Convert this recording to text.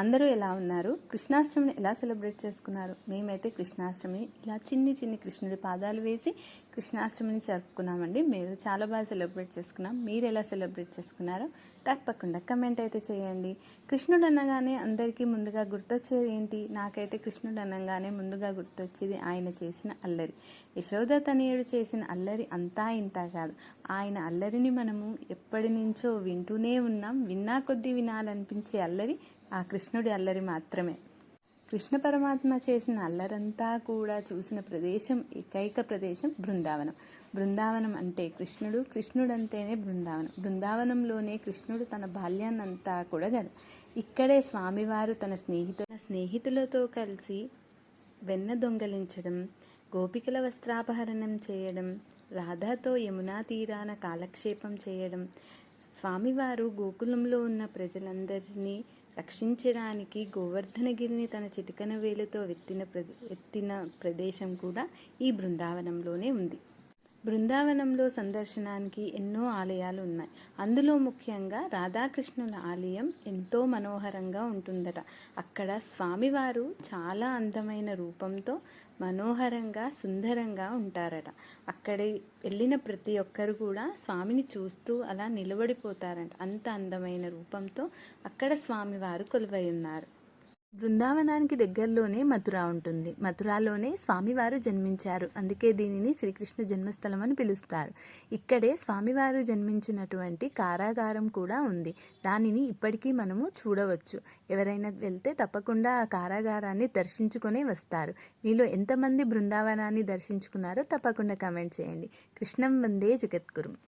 అందరూ ఎలా ఉన్నారు? కృష్ణాష్టమిని ఎలా సెలబ్రేట్ చేసుకున్నారు? మేమైతే కృష్ణాష్టమి ఇలా చిన్ని చిన్ని కృష్ణుడి పాదాలు వేసి కృష్ణాష్టమిని జరుపుకున్నామండి. మీరు చాలా బాగా సెలబ్రేట్ చేసుకున్నాం. మీరు ఎలా సెలబ్రేట్ చేసుకున్నారో తప్పకుండా కమెంట్ అయితే చేయండి. కృష్ణుడు అనగానే అందరికీ ముందుగా గుర్తొచ్చేది ఏంటి? నాకైతే కృష్ణుడు అనగానే ముందుగా గుర్తొచ్చేది ఆయన చేసిన అల్లరి. యశోద తనయుడు చేసిన అల్లరి అంతా ఇంత కాదు. ఆయన అల్లరిని మనము ఎప్పటి నుంచో వింటూనే ఉన్నాం. విన్నా కొద్దీ వినాలనిపించే అల్లరి ఆ కృష్ణుడి అల్లరి మాత్రమే. కృష్ణ పరమాత్మ చేసిన అల్లరంతా కూడా చూసిన ప్రదేశం ఏకైక ప్రదేశం బృందావనం. బృందావనం అంటే కృష్ణుడు కృష్ణుడు అంటేనే బృందావనం. బృందావనంలోనే కృష్ణుడు తన బాల్యాన్నంతా కూడా గడు ఇక్కడే స్వామివారు తన స్నేహితు స్నేహితులతో కలిసి వెన్న దొంగలించడం గోపికల వస్త్రాపహరణం చేయడం రాధాతో యమునా తీరాన కాలక్షేపం చేయడం స్వామివారు గోకులంలో ఉన్న ప్రజలందరినీ రక్షించడానికి గోవర్ధనగిరిని తన చిటికన వేలుతో ఎత్తిన ప్రదే ఎత్తిన ప్రదేశం కూడా ఈ బృందావనంలోనే ఉంది. బృందావనంలో సందర్శనానికి ఎన్నో ఆలయాలు ఉన్నాయి అందులో ముఖ్యంగా రాధాకృష్ణుల ఆలయం ఎంతో మనోహరంగా ఉంటుందట. అక్కడ స్వామివారు చాలా అందమైన రూపంతో మనోహరంగా సుందరంగా ఉంటారట. అక్కడి వెళ్ళిన ప్రతి ఒక్కరు కూడా స్వామిని చూస్తూ అలా నిలబడిపోతారంట. అంత అందమైన రూపంతో అక్కడ స్వామివారు కొలువై ఉన్నారు. బృందావనానికి దగ్గరలోనే మథుర ఉంటుంది. మథురాలోనే స్వామివారు జన్మించారు. అందుకే దీనిని శ్రీకృష్ణ జన్మస్థలం అని పిలుస్తారు. ఇక్కడే స్వామివారు జన్మించినటువంటి కారాగారం కూడా ఉంది. దానిని ఇప్పటికీ మనము చూడవచ్చు. ఎవరైనా వెళ్తే తప్పకుండా ఆ కారాగారాన్ని దర్శించుకునే వస్తారు. మీలో ఎంతమంది బృందావనాన్ని దర్శించుకున్నారో తప్పకుండా కమెంట్ చేయండి. కృష్ణం వందే జగద్గురు.